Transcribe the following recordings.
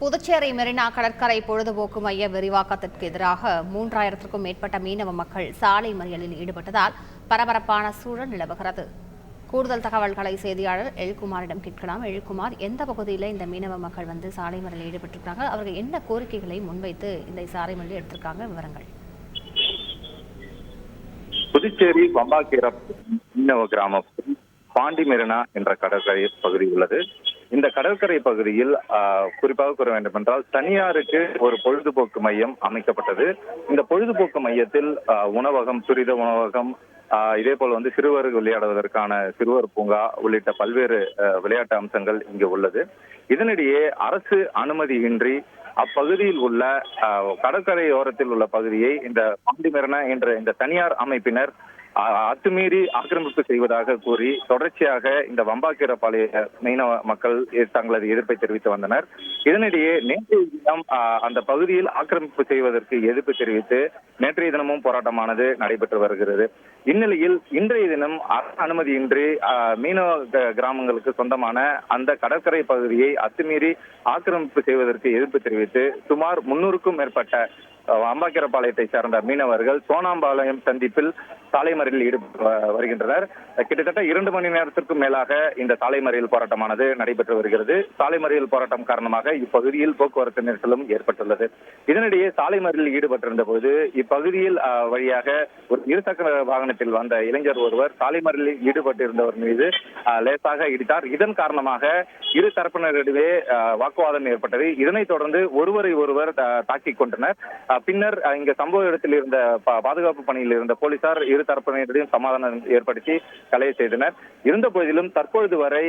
புதுச்சேரி மெரினா கடற்கரை பொழுதுபோக்கு மைய விரிவாக்கத்திற்கு எதிராக மூன்றாயிரத்திற்கும் மேற்பட்ட மீனவ மக்கள் சாலை மறியலில் ஈடுபட்டதால் பரபரப்பான சூழல் நிலவுகிறது. கூடுதல் தகவல்களை செய்தியாளர் எழில்குமாரிடம் கேட்கலாம். எழுக்குமார் எந்த பகுதியில் இந்த மீனவ மக்கள் வந்து சாலை மறியலில் ஈடுபட்டிருக்காங்க? அவர்கள் என்ன கோரிக்கைகளை முன்வைத்து இந்த சாலை மறியல் எடுத்திருக்காங்க? விவரங்கள். புதுச்சேரி பம்பாக்கீரம் மீனவ கிராமம் பாண்டி மெரினா என்ற கடற்கரை பகுதி உள்ளது. இந்த கடற்கரை பகுதியில் ஆஹ், குறிப்பாக கூற வேண்டும் என்றால் தனியாருக்கு ஒரு பொழுதுபோக்கு மையம் அமைக்கப்பட்டது. இந்த பொழுதுபோக்கு மையத்தில் ஆஹ், உணவகம் துரித உணவகம் ஆஹ், இதே போல் வந்து சிறுவர்கள் விளையாடுவதற்கான சிறுவர் பூங்கா உள்ளிட்ட பல்வேறு விளையாட்டு அம்சங்கள் இங்கு உள்ளது. இதனிடையே அரசு அனுமதியின்றி அப்பகுதியில் உள்ள கடற்கரையோரத்தில் உள்ள பகுதியை இந்த பாண்டிமரண என்ற இந்த தனியார் அமைப்பினர் அத்துமீறி ஆக்கிரமிப்பு செய்வதாக கூறி தொடர்ச்சியாக இந்த வம்பாக்கீரப்பாளைய மீனவ மக்கள் தங்களது எதிர்ப்பை தெரிவித்து வந்தனர். இதனிடையே நேற்றைய தினம் அந்த பகுதியில் ஆக்கிரமிப்பு செய்வதற்கு எதிர்ப்பு தெரிவித்து நேற்றைய தினமும் போராட்டமானது நடைபெற்று வருகிறது. இந்நிலையில் இன்றைய தினம் அனுமதியின்றி மீனவ க- கிராமங்களுக்கு சொந்தமான அந்த கடற்கரை பகுதியை அத்துமீறி ஆக்கிரமிப்பு செய்வதற்கு எதிர்ப்பு தெரிவித்து சுமார் முன்னூறுக்கும் மேற்பட்ட அம்பாக்கிரபாளையத்தை சேர்ந்த மீனவர்கள் சோனாம்பாளையம் சந்திப்பில் சாலை மறியலில் ஈடுபட்டு வருகின்றனர். கிட்டத்தட்ட இரண்டு மணி நேரத்திற்கும் மேலாக இந்த சாலை மறியல் போராட்டமானது நடைபெற்று வருகிறது. சாலை மறியல் போராட்டம் காரணமாக இப்பகுதியில் போக்குவரத்து நெரிசலும் ஏற்பட்டுள்ளது. இதனிடையே சாலை மறியலில் ஈடுபட்டிருந்த போது இப்பகுதியில் வழியாக ஒரு இருசக்கர வாகனத்தில் வந்த இளைஞர் ஒருவர் சாலை மறியலில் ஈடுபட்டிருந்தவர் மீது லேசாக இடித்தார். இதன் காரணமாக இரு தரப்பினரிடையே வாக்குவாதம் ஏற்பட்டது. இதனைத் தொடர்ந்து ஒருவரை ஒருவர் தாக்கிக் கொண்டனர். பின்னர் இங்க சம்பவ இடத்தில் இருந்த பாதுகாப்பு பணியில் இருந்த போலீசார் இரு தரப்பினரிடையும் சமாதானம் ஏற்படுத்தி கலையை செய்தனர். இருந்த போதிலும் தற்பொழுது வரை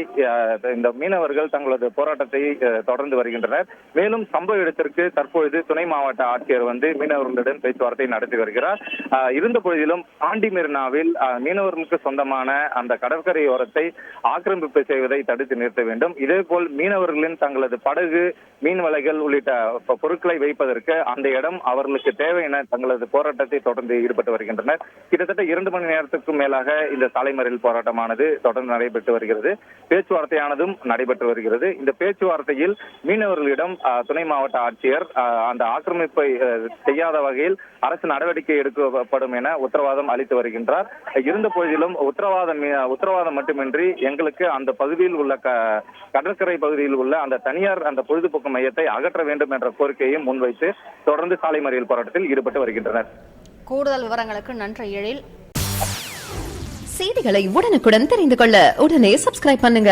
இந்த மீனவர்கள் தங்களது போராட்டத்தை தொடர்ந்து வருகின்றனர். மேலும் சம்பவ இடத்திற்கு தற்பொழுது துணை மாவட்ட ஆட்சியர் வந்து மீனவர்களுடன் பேச்சுவார்த்தை நடத்தி வருகிறார். இருந்த போதிலும் பாண்டி மெரினாவில் மீனவர்களுக்கு சொந்தமான அந்த கடற்கரையோரத்தை ஆக்கிரமிப்பு செய்வதை தடுத்து நிறுத்த வேண்டும். இதேபோல் மீனவர்களின் தங்களது படகு மீன் வலைகள் உள்ளிட்ட பொருட்களை வைப்பதற்கு அந்த இடம் அவர்களுக்கு தேவை என தங்களது போராட்டத்தை தொடர்ந்து ஈடுபட்டு வருகின்றனர். கிட்டத்தட்ட இரண்டு மணி நேரத்துக்கும் மேலாக இந்த சாலை மறியல் போராட்டமானது தொடர்ந்து நடைபெற்று வருகிறது. பேச்சுவார்த்தையானதும் நடைபெற்று வருகிறது. இந்த பேச்சுவார்த்தையில் மீனவர்களிடம் துணை மாவட்ட ஆட்சியர் அந்த ஆக்கிரமிப்பை செய்யாத வகையில் அரசு நடவடிக்கை எடுக்கப்படும் என உத்தரவாதம் அளித்து வருகின்றார். இருந்த போதிலும் உத்தரவாதம் உத்தரவாதம் மட்டுமின்றி எங்களுக்கு அந்த பகுதியில் உள்ள கடற்கரை பகுதியில் உள்ள அந்த தனியார் அந்த பொழுதுபோக்கு மையத்தை அகற்ற வேண்டும் என்ற கோரிக்கையையும் முன்வைத்து தொடர்ந்து சாலை மறியல் போராட்டத்தில் ஈடுபட்டு வருகின்றனர். கூடுதல் விவரங்களுக்கு நன்றி எழில். செய்திகளை உடனுக்குடன் தெரிந்து கொள்ள உடனே சப்ஸ்கிரைப் பண்ணுங்க.